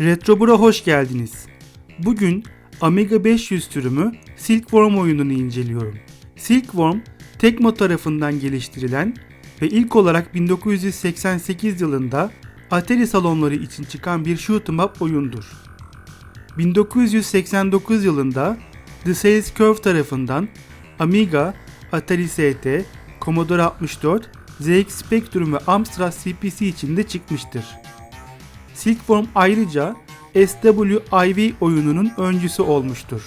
Retrobur'a hoş geldiniz. Bugün Amiga 500 sürümü Silkworm oyununu inceliyorum. Silkworm, Tecmo tarafından geliştirilen ve ilk olarak 1988 yılında Atari salonları için çıkan bir shoot 'em up oyundur. 1989 yılında The Sales Curve tarafından Amiga, Atari ST, Commodore 64, ZX Spectrum ve Amstrad CPC için de çıkmıştır. Silkworm ayrıca SWIV oyununun öncüsü olmuştur.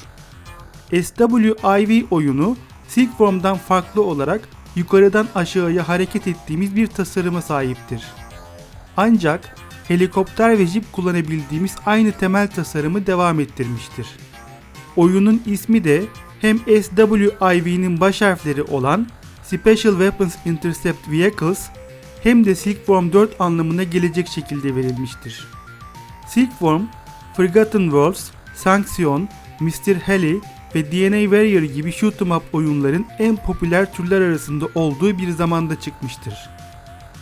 SWIV oyunu Silkworm'dan farklı olarak yukarıdan aşağıya hareket ettiğimiz bir tasarıma sahiptir. Ancak helikopter ve jip kullanabildiğimiz aynı temel tasarımı devam ettirmiştir. Oyunun ismi de hem SWIV'nin baş harfleri olan Special Weapons Intercept Vehicles hem de Silkworm 4 anlamına gelecek şekilde verilmiştir. Silkworm, Forgotten Worlds, Sanction, Mr. Heli ve DNA Warrior gibi shoot 'em up oyunların en popüler türler arasında olduğu bir zamanda çıkmıştır.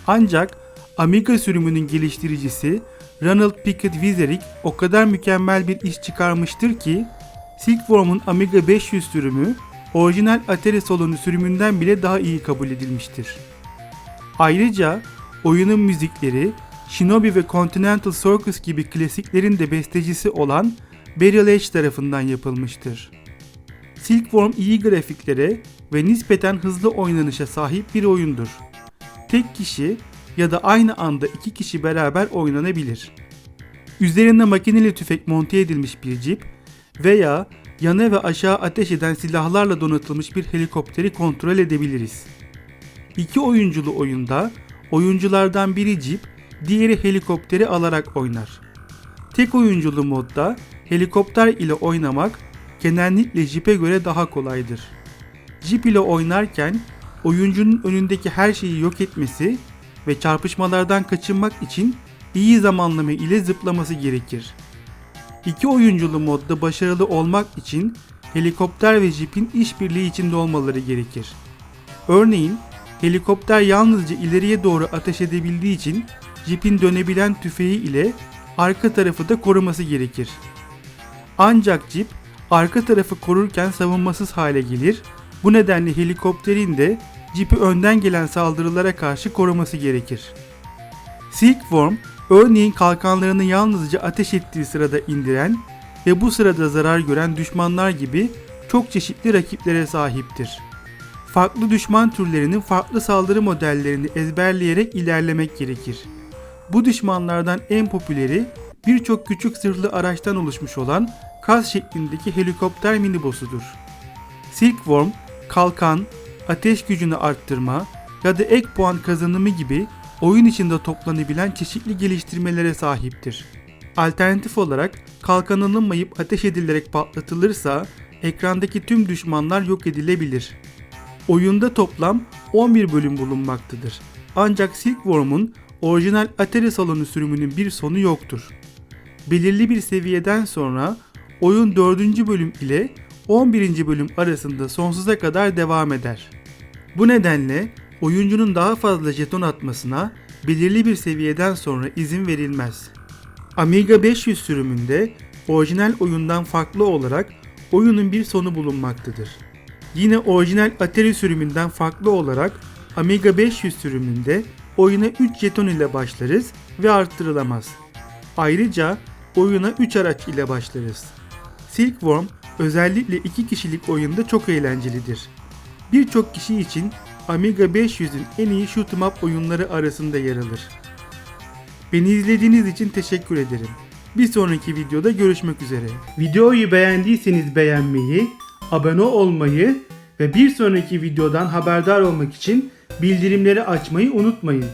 Ancak Amiga sürümünün geliştiricisi Ronald Pickett Wizaric o kadar mükemmel bir iş çıkarmıştır ki Silkworm'un Amiga 500 sürümü orijinal Atari salonu sürümünden bile daha iyi kabul edilmiştir. Ayrıca oyunun müzikleri Shinobi ve Continental Circus gibi klasiklerin de bestecisi olan Beryl Edge tarafından yapılmıştır. Silkworm iyi grafiklere ve nispeten hızlı oynanışa sahip bir oyundur. Tek kişi ya da aynı anda iki kişi beraber oynanabilir. Üzerine makineli tüfek monte edilmiş bir cip veya yana ve aşağı ateş eden silahlarla donatılmış bir helikopteri kontrol edebiliriz. İki oyunculu oyunda oyunculardan biri cip, diğeri helikopteri alarak oynar. Tek oyunculu modda helikopter ile oynamak genellikle jipe göre daha kolaydır. Jip ile oynarken oyuncunun önündeki her şeyi yok etmesi ve çarpışmalardan kaçınmak için iyi zamanlama ile zıplaması gerekir. İki oyunculu modda başarılı olmak için helikopter ve jipin işbirliği içinde olmaları gerekir. Örneğin helikopter yalnızca ileriye doğru ateş edebildiği için jipin dönebilen tüfeği ile arka tarafı da koruması gerekir. Ancak jip arka tarafı korurken savunmasız hale gelir. Bu nedenle helikopterin de cipi önden gelen saldırılara karşı koruması gerekir. Silkworm, örneğin kalkanlarını yalnızca ateş ettiği sırada indiren ve bu sırada zarar gören düşmanlar gibi çok çeşitli rakiplere sahiptir. Farklı düşman türlerinin farklı saldırı modellerini ezberleyerek ilerlemek gerekir. Bu düşmanlardan en popüleri birçok küçük zırhlı araçtan oluşmuş olan kas şeklindeki helikopter minibosudur. Silkworm, kalkan, ateş gücünü arttırma ya da ek puan kazanımı gibi oyun içinde toplanabilen çeşitli geliştirmelere sahiptir. Alternatif olarak kalkan alınmayıp ateş edilerek patlatılırsa ekrandaki tüm düşmanlar yok edilebilir. Oyunda toplam 11 bölüm bulunmaktadır. Ancak Silkworm'un orijinal Atari salonu sürümünün bir sonu yoktur. Belirli bir seviyeden sonra oyun 4. bölüm ile 11. bölüm arasında sonsuza kadar devam eder. Bu nedenle oyuncunun daha fazla jeton atmasına belirli bir seviyeden sonra izin verilmez. Amiga 500 sürümünde orijinal oyundan farklı olarak oyunun bir sonu bulunmaktadır. Yine orijinal Atari sürümünden farklı olarak Amiga 500 sürümünde oyuna 3 jeton ile başlarız ve arttırılamaz. Ayrıca oyuna 3 araç ile başlarız. Silkworm özellikle 2 kişilik oyunda çok eğlencelidir. Birçok kişi için Amiga 500'ün en iyi shoot 'em up oyunları arasında yer alır. Beni izlediğiniz için teşekkür ederim. Bir sonraki videoda görüşmek üzere. Videoyu beğendiyseniz beğenmeyi, abone olmayı ve bir sonraki videodan haberdar olmak için bildirimleri açmayı unutmayın.